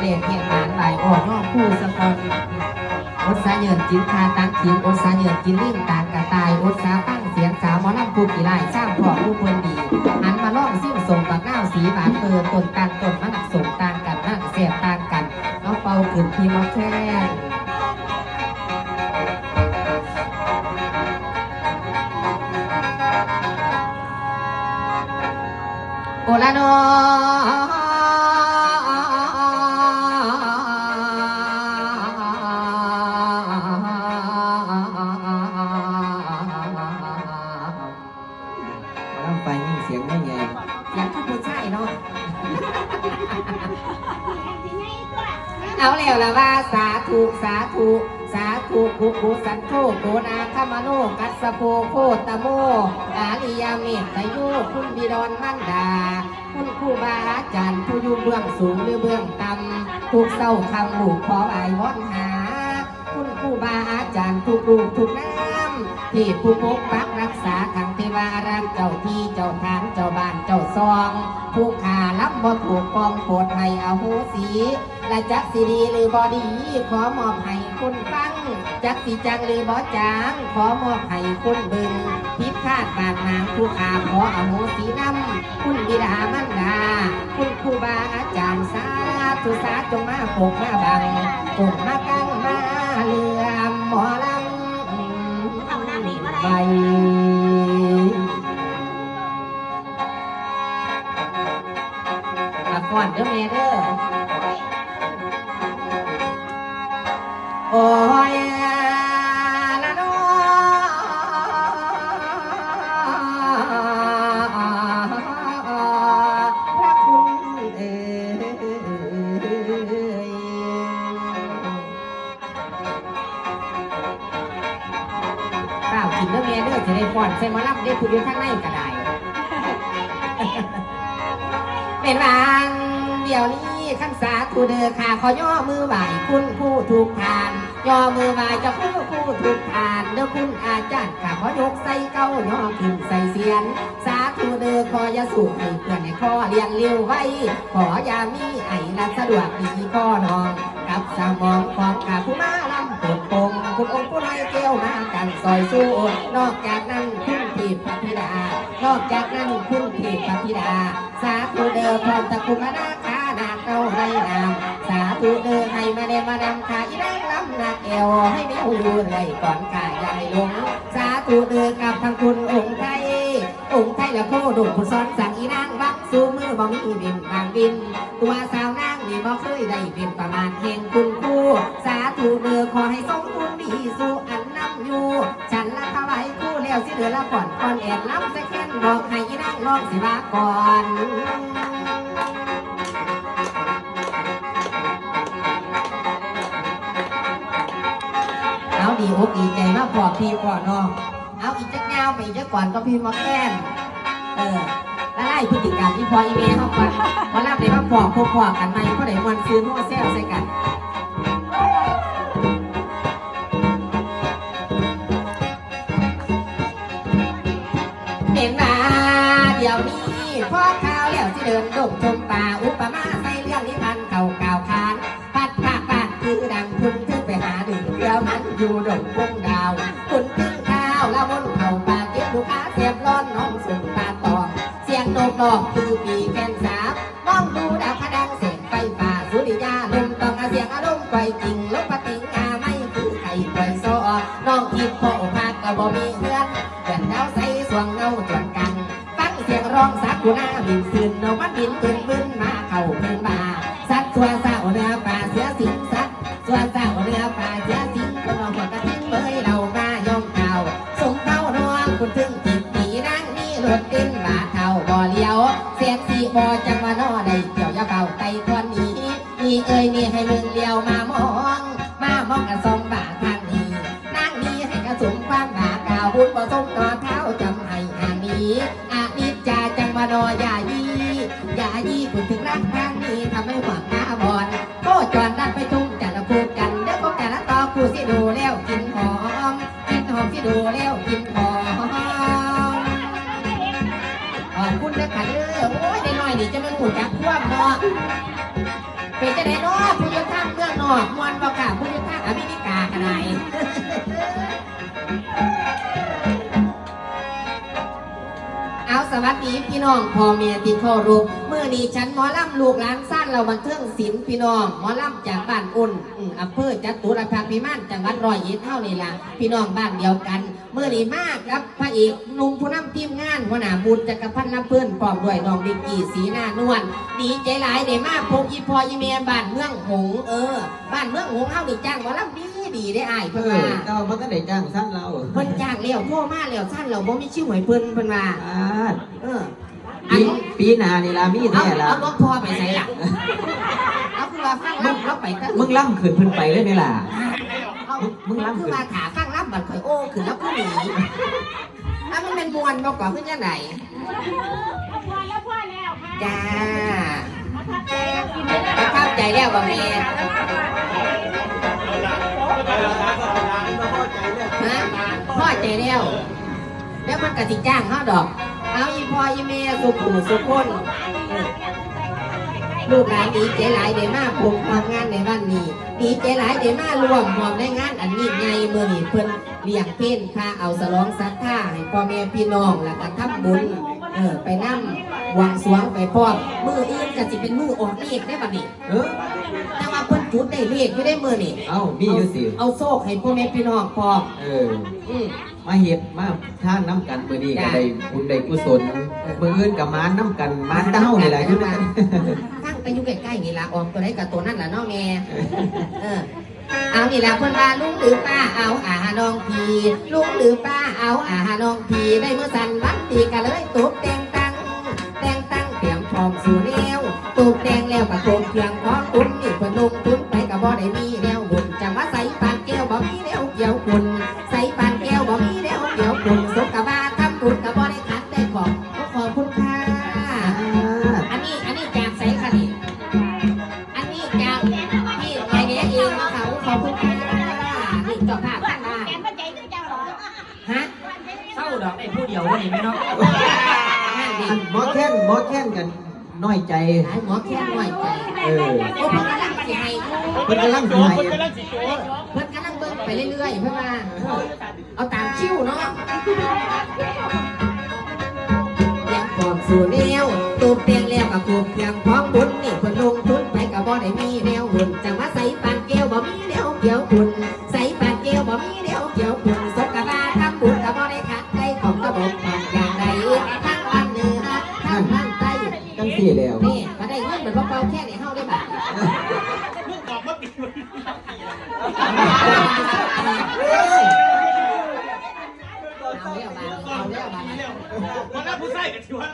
เลขเหตุการณ์ใบออกนอกคู่สะกอนอดสาเยินจินคาตังขินอดสาเยินจินลิ่งตางกระตายอดสาตั้งเสียงสาวมอลำผู้กี่ไล่สร้างพอผู้คนดีหันมาล่องซิ่งส่งปากหน้าสีหวานเปิดตนกันตนมันหนักสงตางกันมากเสียบตางกันเอาเป่าขึ้นพีมาแค่โอลาโน เอาแล้วละว่าสาธุสาธุสาธุกุกุสันโธโกนาคามโนกัสสะโพโคตโมอาลิยาเมตโยคุณบิดอนมันดา คุณครูบาอาจารย์ผู้อยู่เบื้องสูงหรือเบื้องต่ำทุกเศร้าคำลูกขอไหววอนหา คุณครูบาอาจารย์ทุกลูกทุกน้ำที่ผู้ปกปักรักษาขัง วารักเจ้าที่เจ้าทางเจ้าบ้านเจ้าซอง ผู้ขารับบ่ถูกปองโปรดให้อโหสีและจักสิดีหรือบอดีขอมอบให้คุณฟัง จักสิจังหรือบอจาง ขอมอบให้คุณบึงพิดพลาดบาดหางผู้ขาขออโหสีน้ำคุณบิดามันดา คุณครูบาอาจารย์สาธุสาจงมาปกมาบังปกมากังมาเรือมหมอลำใบ อนเด้อแม่เด้อโอ้ยละน้อพระคุณเอ่ยข้ากินเด้อแม่เด้อจะได้ป้อนใส่หมอลำได้ผู้อยู่ข้างในก็ได้เป็นวาง เดียวนี้ขั้นสาธุเดอค่ะขอย่อมือไหวคุณผู้ถูกทาน ย่อมือไหวจะผู้ผู้ถูกทานเด้อคุณอาจารย์ค่ะขอยกใส่เก้าย่อขึ้นใส่เสียน สาธุเดอขอยาสูบให้เพื่อนในข้อเลี้ยงเลี้ยวไว้ ขอยามีไอ้ละสะดวกดีข้อนอง กับสมองของข้าผู้มาลำปวดปงคุณองค์ผู้น้อยเกี้ยวมากันซอยสู้นอกจากนั้นคุณทีพระธิดานอกจากนั้นคุณทีพระธิดา สาธุเดอพร้อมตะคุมานาค มาเดมานำขาอีแรงลำนาเอวให้เมียวอยู่เลยก่อนขาใหญ่หลง สาธุเดอกับทางคุณองค์ไทย องค์ไทยและโคดุผู้สอนสั่งอีนางวักสู้มือบ่มีบินบางบิน ตัวสาวนางนี่บ่เคยได้เป็นประมาณเฮงคุณครูสาธุเดอขอให้ทรงคุณดีสู่อันนำอยู่ ฉันละถวายคู่แล้วสิเหลือละก่อนก่อนแอบล้ำสะแค้นบอกให้อีนางลองสิว่าก่อน ดีอกดีใจมากพอพี่พอน้องเอาอีกจักยาวไปอีกจักก่อนก็พี่มาแค้นเออละลายพฤติกรรมอีพออีเมลเข้าไปพอรับได้มาพอพอพอกันไหมพอได้มวนซื้อหัวแซวใส่กันเห็นมาเดี๋ยวนี้พ่อข้าวแล้วที่เดินดงชมป่าอุปมา อยู่ดงพงดาวคุณถึงข้าวล้วมนเข่าปลาเก็บลูกค้าเสียบร้อนน้องสุนปาตองเสียงนกดอกคือปีแกนสาบมองดูดาวพะดังเสียงไฟป่าสุริยาลมต้องอาเสียงอารมณ์ไฟจริงลมปะติงอาไม่คือไข่ไฟโซอน้องทิพย์พ่อพากกะบ่มีเพื่อนเพื่อนดาวใสสวงเงาจวนกันฟังเสียงร้องสักกุณาบินซึนเอามันบินขึ้นบึ้นมาเข้าพื้นบาสัตว์ตัวเศร้าเนื้อ สียงสีบ่จังว่านอได้เกี่ยวยาเบาไตทวนนี้นี่เอ้ยนี่ให้มึงเลี้ยวมามอง มามองกันสองบาทางนี้นั่งนี้ให้กระสุมความบาเก่าบุญบ่สมต่อเท้าจำให้ห่างนี้อานิจจาจังวานอยายียายีคุณถึงรักทางนี้ทำให้หวังหน้าบอนโคจรนัดไปทุ่งจันทร์พูดกันเดี๋ยวพบกันแล้วต่อคู่สิดูแล้วกินหอมกินหอมสิดูแล้วกินหอม อโอ้ยได้หน่อยนี่จะมันหูจักคว่ำเนาะเป็นจะได้เนาะผู้ยท่างเมืองนอกมวนบ่ค่ะผู้ที่ทางอเมริกากันไห วัสดีพี่น้องพ่อเมียที่เคารพเมื่อนี้ฉันหมอลำลูกหลานสั้นเราบันเทิงศิลป์พี่น้องหมอลำจากบ้านอุ่นอืมอำเภอจัตุรพักษ์พิมานจังหวัดร้อยเอ็ดเท่านี่ล่ะพี่น้องบ้านเดียวกันเมื่อนี้มากครับพระเอกหนุ่มผู้นำทีมงานหัวหน้าบุญจักรพันธ์ลำเพื่อนพร้อมด้วยน้องดิกีสีหน้านวลดีใจหลายได้มากพบอีพออีเมียบ้านเมืองหงเออบ้านเมืองหงส์เฮานี่จ้างหมอลำดี ดีได้อายเอเพิ่นอว่าเจ้าบ่ทันได้จ้างสั้นเราเพิ่นจ้างแล้วโทรมาแล้วสั้นเราบ่มีชื่อหวยเพิ่นเพิ่นว่าอ่าเอออัปีนปีหน้านี่ล่ะมีเอาแท้ล่ะเอารถพ่อไปใส่ล่ะเอาคือว่าฟังล่ำเราไปก็มึงล่ำขึ้นเพิ่นไปเลยนี่ล่ะ เอามึงล่ำคือขึ้นว่าขาฟังล่ำบัดข่อยโอ้ขึ้นแล้วก็หนีอะมันเป็นมวนบอกก่อนขึ้นยังไงจ้าประทับใจแล้วบ่แม่ฮะ พ่อใจแล้วแล้วมันกติจ้างเฮาดอก เอาอีพ่ออีแม่สุขุสุขคนลูกหลานดีใจหลายเดมาผมความงานในวันนี้ดีใจหลายเดมารวมหอมในงานอันนี้ไงเมื่อนี้เพิ่นเลี้ยงเพ้นค่าเอาสลองศรัทธาให้พ่อแม่พี่น้องแล้วก็ทำบุญเออไปนั่ง วางสรวงไปพร้อมมืออื่นก็สิเป็นมือออกเลขได้บัดนี้ เออ แต่ว่าเพิ่นจุดได้เลขไม่ได้มือนี่เอ้ามีอยู่สิ เอาโซ่ให้พ่อแม่พี่น้องพร้อมเออ อืม มาเฮ็ดมาทางน้ำกันมื้อนี้ก็ได้บุญได้กุศลมื้ออื่นก็มาน้ำกันมาเต้านี่แหละอยู่ด้วยกันตั้งไปอยู่ใกล้ๆนี่ละออกตัวได้กับตัวนั่นล่ะเน้องแม่เออ เอานี่ละเพิ่นว่าลุงหรือป้าเอาอาหารน้องพีลุงหรือป้าเอาอาหารน้องพีได้เมื่อสันวันตีกันเลย ขอบคุณค่ะ อันนี้อันนี้จากใสค่ะนี่ อันนี้จากที่ไอเนี้ยเองมาเขาขอบคุณค่ะนี่เจ้าภาพท่านมาฮะ เศร้าดอกไอ้ผู้เดียววันนี้ไหมเนาะนั่นดิอันหมอแค้นหมอแค้นกันน้อยใจ หลายหมอแค่หน่อยใจเออโอ้เพิ่นกำลังสิให้เพิ่นกำลังสิให้เพิ่นกำลังเบิ่งไปเรื่อยๆ เพื่อมาเอาตามคิวเนาะเตรี ยมพร้อมสู่แนวตูบเตียงแล้วกับตูบเครื่องพร้อมบุญนี่เพิ่นลงทุนไปกับบ่ได้มีแนวหุ่นจังว่าใส่ปานแก้วบ่มีแนวเกี่ยวคุณใส่ปานแก้วบ่มีแนวเกี่ยวคุณสกบาทำบุญกับบ่ได้ขัดใจของกระบอกผ่านอย่างใดทั้งวันเหนือทั้งวันใต้จังซี่แล้วนี่มาได้เงินเหมือนเบาๆแค่ไหนเฮาได้บ่าลู วันนั้นผู้ใส่กันทีวะ